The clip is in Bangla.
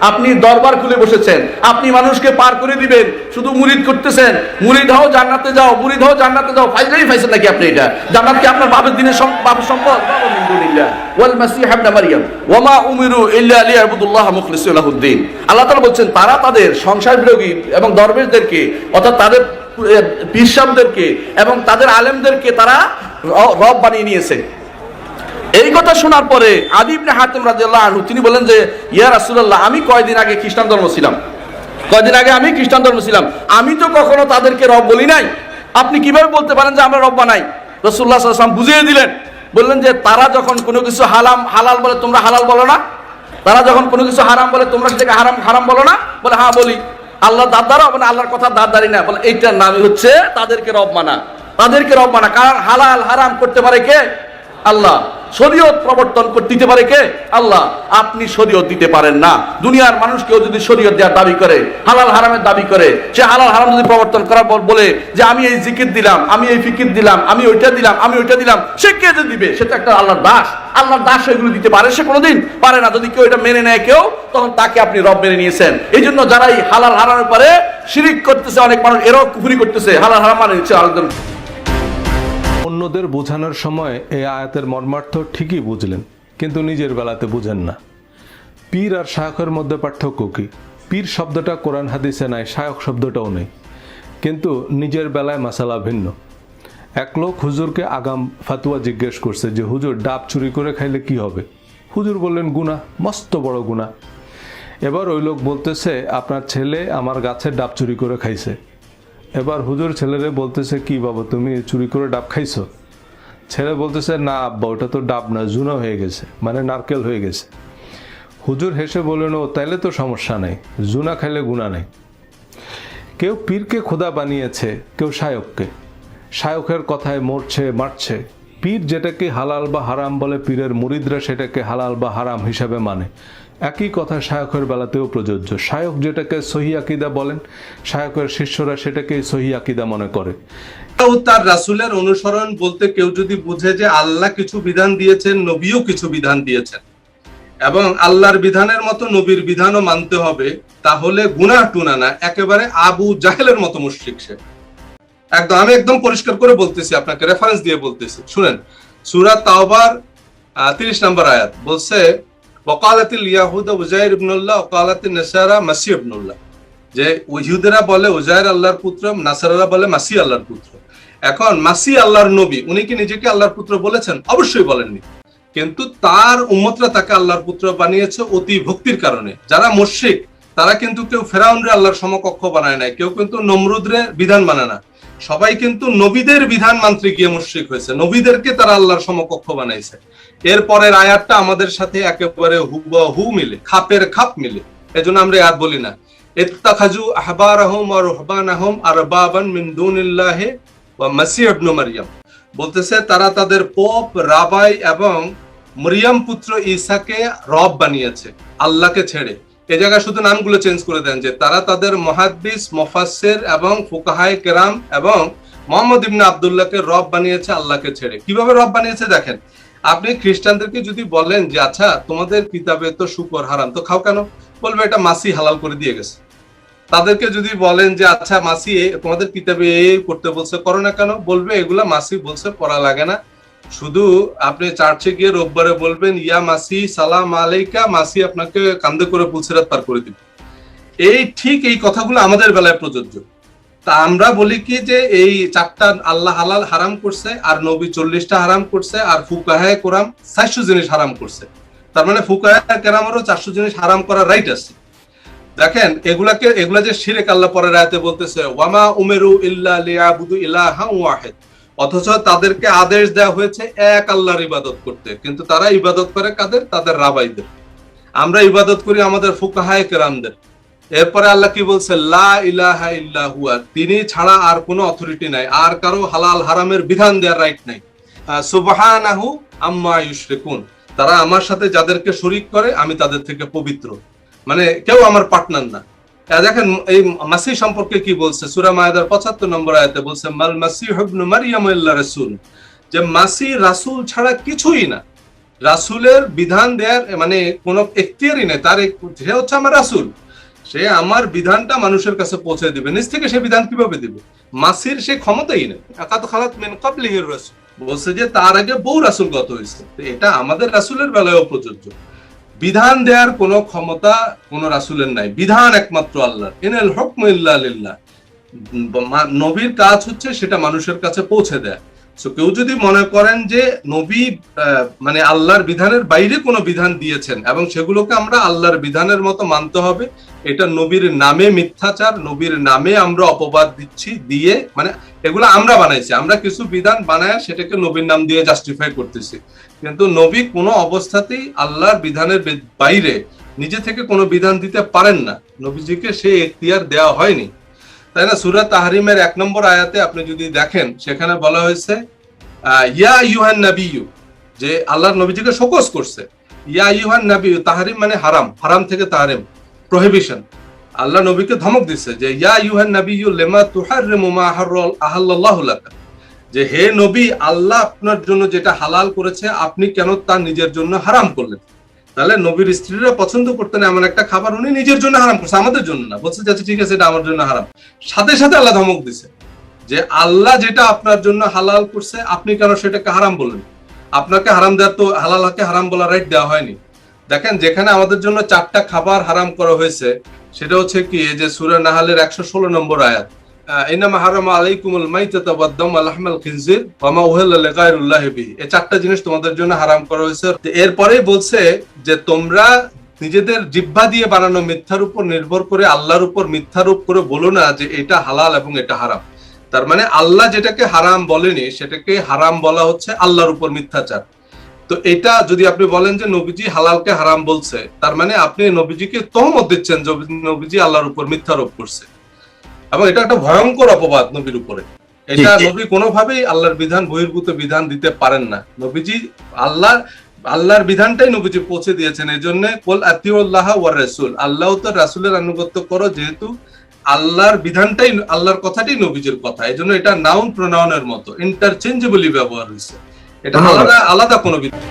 আপনি দরবার খুলে বসেছেন। আপনি মানুষকে পার করে দিবেন। শুধু মুরিদ করতেছেন। মুরিদ হও জান্নাতে যাও মুরিদ হও জান্নাতে যাও। ফাইজলাই ফাইছেন নাকি আপনি এটা? জান্নাত কি আপনার বাপের দিনের বাপের সম্পদ? ওয়াল মাসিহ ইবনে মারইয়াম ওয়ামা উমিরু ইল্লা লিয়াবুদুল্লাহ মুখলিসিন লাহুদ্দিন আল্লাহ তাআলা বলছেন তারা তাদের সংসার বিরোধী এবং দরবেশদেরকে অর্থাৎ তাদের পীরসামদেরকে এবং তাদের আলেমদেরকে তারা রব বানিয়ে নিয়েছে। এই কথা শোনার পরে আদি ইবনে হাতিম রাদিয়াল্লাহু আনহু, তিনি বলেন যে, ইয়া রাসূলুল্লাহ, আমি কয়দিন আগে খ্রিস্টান ধর্ম ছিলাম। কয়দিন আগে আমি খ্রিস্টান ধর্ম ছিলাম। আমি তো কখনো তাদেরকে রব বলি নাই। আপনি কীভাবে বলতে পারেন যে আমরা রব বানাই? আলাইহি ওয়াসাল্লাম বুঝিয়ে দিলেন। বললেন যে, তারা যখন কোনো কিছু হালাম, হালাল বলে তোমরা হালাল বলো না। তারা যখন কোনো কিছু হারাম বলে তোমরা সেটাকে হারাম হারাম বলো না। বলে হ্যাঁ বলি। আল্লাহ দাদারও মানে আল্লাহর কথা দাদারি না। বলে, এইটার নামই হচ্ছে তাদেরকে রব মানা। তাদেরকে রব মানা। কারণ হালাল হারাম করতে পারে কে? আল্লাহ শরীয়ত প্রবর্তন দিতে পারে কে? আল্লাহ। আপনি শরীয়ত দিতে পারেন না। দুনিয়ার মানুষ কেউ যদি শরীয়ত দেওয়ার দাবি করে, হালাল হারামের দাবি করে, সে হালাল হারাম যদি প্রবর্তন করার পর বলে যে আমি এই জিকির দিলাম, আমি এই ফিকির দিলাম, আমি ওইটা দিলাম, আমি ওইটা দিলাম, সে কে যে দিবে? সে তো একটা আল্লাহর দাস। আল্লাহর দাস এগুলো দিতে পারে সে কোনোদিন পারে না। যদি কেউ এটা মেনে নেয় কেউ, তখন তাকে আপনি রব মেনে নিয়েছেন। এই জন্য যারা এই হালাল হারামের পরে শিরিক করতেছে, অনেক মানুষ এরাও কুফুরি করতেছে। হালাল হারাম মানে আরেকজন অন্যদের বোঝানোর সময় এই আয়াতের মর্মার্থ ঠিকই বুঝলেন, কিন্তু নিজের বেলাতে বুঝেন না। পীর আর শায়কের মধ্যে পার্থক্য কি? পীর শব্দটা কোরআন হাদিসে নাই শায়ক শব্দটাও নেই। কিন্তু নিজের বেলায় মাসালা ভিন্ন। এক লোক হুজুরকে আগাম ফাতুয়া জিজ্ঞেস করছে যে, হুজুর, ডাব চুরি করে খাইলে কি হবে? হুজুর বললেন গুণা মস্ত বড় গুণা এবার ওই লোক বলতেছে, আপনার ছেলে আমার গাছের ডাব চুরি করে খাইছে। এবার হুজুর ছেলেরে বলতেছে, কি বাবা, তুমি চুরি করে ডাব খাইছো? ছেলে বলতেছে, না আব্বা, ওটা তো ডাব না, জুনা হয়ে গেছে মানে নারকেল হয়ে গেছে। হুজুর হেসে বললেন, ও, তাইলে তো সমস্যা নেই, জুনা খাইলে গুণা নেই। কেউ পীরকে খোদা বানিয়েছে, কেউ শায়ককে শায়কের কথায় মরছে, মারছে। পীর যেটাকে হালাল বা হারাম বলে, পীরের মুরিদরা সেটাকে হালাল বা হারাম হিসাবে মানে। একই কথা শায়কের বেলাতেও প্রযোজ্য। শায়ক যেটাকে সহি আকিদা বলেন শায়কের শিষ্যরা সেটাকে সহি আকিদা মনে করে। তার রাসূলের অনুসরণ বলতে কেউ যদি বুঝে যে আল্লাহ কিছু বিধান দিয়েছেন, নবীও কিছু বিধান দিয়েছেন, এবং আল্লাহর বিধানের মতো নবীর বিধানও মানতে হবে, তাহলে গুনাহ টুনা না, একেবারে আবু জাহেলের মতো মুশরিক সে। একদম, আমি একদম পরিষ্কার করে বলতেছি আপনাকে রেফারেন্স দিয়ে বলতেছি। শুনেন, সুরা তাওবার তিরিশ নম্বর আয়াত বলছে ওকালাতিল উজাইর ইবনুল্লাহ মাসি ইবনুল্লাহ। যে বলে উজাইর আল্লাহর পুত্র, নাসারারা বলে মাসি আল্লাহর পুত্র। এখন মাসি আল্লাহর নবী, উনি কি নিজেকে আল্লাহর পুত্র বলেছেন? অবশ্যই বলেননি। কিন্তু তার উম্মতরা তাকে আল্লাহর পুত্র বানিয়েছে অতি ভক্তির কারণে। যারা মুশরিক, তারা কিন্তু কেউ ফেরাউনরে আল্লাহর সমকক্ষ বানায় নাই, কেউ কিন্তু নমরুদরে বিধান মানে না। সবাই কিন্তু নবীদের বিধান মান্ত্রে গিয়ে মুশরিক হয়েছে। নবীদেরকে তারা আল্লাহর সমকক্ষ বানাইছে। এরপরের আয়াতটা আমাদের সাথে একেবারে হু মিলে, খাপের খাপ মিলে। এজন্য আমরা আয়াত বলি না। ইত্তাখাজু আহবারাহুম মিন বলতেছে, তারা তাদের পোপ রাবাই এবং মরিয়াম পুত্র ঈসাকে রব বানিয়েছে, আল্লাহকে ছেড়ে। এ জায়গায় শুধু নামগুলো চেঞ্জ করে দেন যে তারা তাদের মহাদ্দিস, মুফাসসির এবং ফুকাহায়ে কেরাম এবং মোহাম্মদ ইবনে আব্দুল্লাহকে রব বানিয়েছে আল্লাহকে ছেড়ে। কীভাবে রব বানিয়েছে দেখেন? আপনি খ্রিস্টানদেরকে যদি বলেন যে আচ্ছা তোমাদের কিতাবে তো শুকর হারাম, তো খাও কেন? বলবে, এটা মাসি হালাল করে দিয়ে গেছে। তাদেরকে যদি বলেন যে আচ্ছা মাসি তোমাদের কিতাবে এই করতে বলছে, করো না কেন? বলবে, এগুলা মাসি বলছে, পড়া লাগে না। শুধু আপনি চার্চে গিয়ে রোববারে বলবেন, ইয়া মাসি, সালাম আলাইকা, মাসি আপনাকে কান্দে করে পুলসিরাত পার করে দিবে। এই ঠিক এই কথাগুলো আমাদের বেলায় প্রযোজ্য। তা আমরা বলি কি যে এই চারটা আল্লাহ হালাল হারাম করছে, আর নবী চল্লিশটা হারাম করছে, আর ফুকাহায় কোরআন চারশো জিনিস হারাম করছে। তার মানে ফুকাহায় কেরামেরও চারশো জিনিস হারাম করার রাইট আছে। দেখেন, এগুলাকে, এগুলা যে শিরেক আল্লাহ পরের আয়াতে বলতেছে, ওয়ামা উমেরু ইল্লা লিয়াবুদু ইলাহা ওয়াহিদ। অথচ তাদেরকে আদেশ দেওয়া হয়েছে, এক আল্লাহর ইবাদত করতে। কিন্তু তারা ইবাদত করে কাদের? তাদের রাবাইদের। আমরা ইবাদত করি আমাদের ফুকাহায় কেরামদের। এরপরে আল্লাহ কি বলছে? লা তিনি ছাড়া আর কোনো অথরিটি নাই। আর কারও হালাল হারামের বিধান দেওয়ার রাইট নাই। সুবহানাহু তারা আমার সাথে যাদেরকে শরিক করে, আমি তাদের থেকে পবিত্র। মানে কেউ আমার পার্টনার না। দেখেন, এই মাসি সম্পর্কে কি বলছে? সূরা মায়েদার 75 নম্বর আয়াতে বলছে, মাল মাসিহ ইবনু মারইয়াম ইল্লা রাসূল। যে মাসি রাসূল ছাড়া কিছুই না। রাসুলের বিধান দেয়ার মানে কোনো এখতিয়ারই নেই। তার সে হচ্ছে আমার রাসুল। সে আমার বিধানটা মানুষের কাছে পৌঁছে দিবে। নিজ থেকে সে বিধান কীভাবে দিবে? মাসির সে ক্ষমতাই নেই। একাত খালাত মেন কাবলিহির রাসূল। বলছে যে তার আগে বহু রাসুল গত হয়েছে এটা আমাদের রাসুলের বেলায়ও প্রযোজ্য। বিধান দেওয়ার কোনো ক্ষমতা কোন রাসুলের নাই। বিধান একমাত্র আল্লাহ ইনাল হুকম ইল্লা লিল্লাহ। মা- নবীর কাজ হচ্ছে সেটা মানুষের কাছে পৌঁছে দেয়। তো কেউ যদি মনে করেন যে নবী মানে আল্লাহর বিধানের বাইরে কোনো বিধান দিয়েছেন এবং সেগুলোকে আমরা আল্লাহর বিধানের মতো মানতে হবে এটা নবীর নামে মিথ্যাচার, নবীর নামে আমরা অপবাদ দিচ্ছি, দিয়ে মানে এগুলো আমরা বানাইছি। আমরা কিছু বিধান বানায় সেটাকে নবীর নাম দিয়ে জাস্টিফাই করতেছি। কিন্তু নবী কোনো অবস্থাতেই আল্লাহর বিধানের বাইরে নিজে থেকে কোনো বিধান দিতে পারেন না। নবীজিকে সেই এখতিয়ার দেওয়া হয়নি। তাই না? সুরাত তাহারিমের এক নম্বর আয়াতে আপনি যদি দেখেন, সেখানে বলা হয়েছে ইয়া ইউহান ইউ যে আল্লাহর নবীজিকে শোকস করছে। ইয়া ইউহান নাবিয়ু তাহারিম মানে হারাম। হারাম থেকে তাহারিম। প্রহিবিশন আল্লাহ নবীকে ধমক দিচ্ছে যে, ইয়া ইউহান ইউ লেমা তুহারিমু মা আহাররাল- আহাল্লাল্লাহু লাকা? যে, হে নবী, আল্লাহ আপনার জন্য যেটা হালাল করেছে, আপনি কেন তা নিজের জন্য হারাম করলেন? তাহলে নবীর স্ত্রীরা পছন্দ করতেন এমন একটা খাবার উনি নিজের জন্য হারাম করছে, আমাদের জন্য না। বলছে যাচ্ছে ঠিক আছে, এটা আমার জন্য হারাম। সাথে সাথে আল্লাহ ধমক দিছে যে, আল্লাহ যেটা আপনার জন্য হালাল করছে, আপনি কেন সেটাকে হারাম বললেন আপনাকে হারাম দেওয়া তো হালালকে হারাম বলা রাইট দেওয়া হয়নি। দেখেন, যেখানে আমাদের জন্য চারটা খাবার হারাম করা হয়েছে, সেটা হচ্ছে কি যে সুরা নাহালের একশো ষোলো নম্বর আয়াত। এরপরেই বলছে যে তোমরা নিজেদের দিয়ে বানানো মিথ্যার উপর নির্ভর করে আল্লাহর উপর বলো না যে এটা হালাল এবং এটা হারাম। তার মানে আল্লাহ যেটাকে হারাম বলেনি, সেটাকে হারাম বলা হচ্ছে আল্লাহর উপর মিথ্যাচার। তো এটা যদি আপনি বলেন যে নবীজি হালালকে হারাম বলছে তার মানে আপনি নবীজিকে তহমত দিচ্ছেন যে নবীজি আল্লাহর উপর মিথ্যারোপ করছে। এবং এটা একটা ভয়ঙ্কর অপবাদ নবীর উপরে। এটা নবী কোনোভাবেই আল্লাহর বিধান বহির্ভূত বিধান দিতে পারেন না। নবীজি আল্লাহ আল্লাহর বিধানটাই নবীজি পৌঁছে দিয়েছেন। এই জন্য কোল আতিউল্লাহ ওয়ার রাসূল আল্লাহ তো রাসূলের আনুগত্য করো যেহেতু আল্লাহর বিধানটাই আল্লাহর কথাটাই নবীজির কথা। এই জন্য এটা নাউন প্রোনাউনের মতো ইন্টারচেঞ্জেবলি ব্যবহার হয়েছে। এটা আলাদা আলাদা কোনো বিধান